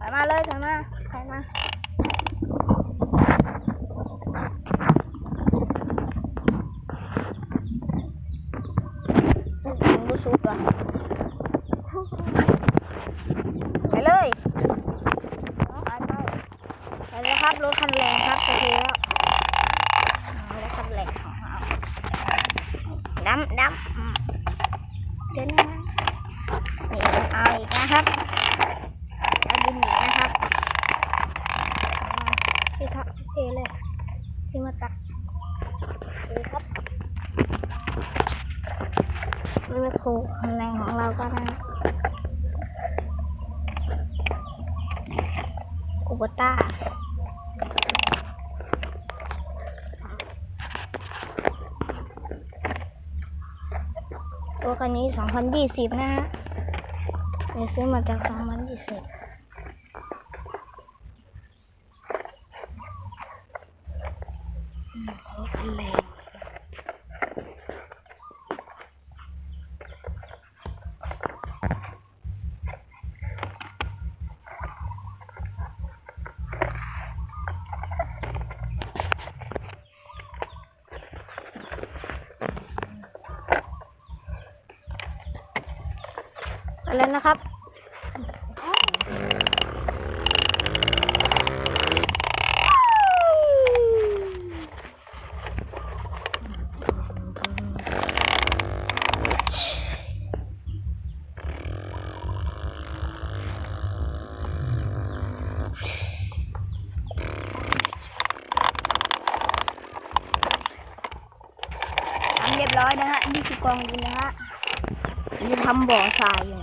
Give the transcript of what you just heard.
ถอยมาเลยถอยมาถอยมาผมรู้สึกว่ะไปเลยไปไปไปแล้วครับรถคันแรงครับไปทีแล้วรถคันแรงของเราดำดำเดินมานี่เอาอีกนะครับเอาดินอีกนะครับ เอาที่ทักเทเลยที่มาตักดีครับรถครูคันแรงของเราก็ได้คูโบต้าตัวคันนี้ 2020 นะฮะเดี๋ยวซื้อมาจาก 2020 อืมโอ้คันแรงอะไรนะครับ ทำเรียบร้อยนะฮะ นี่คือกองดินนะฮะนี่ทำบ่อทรายอยู่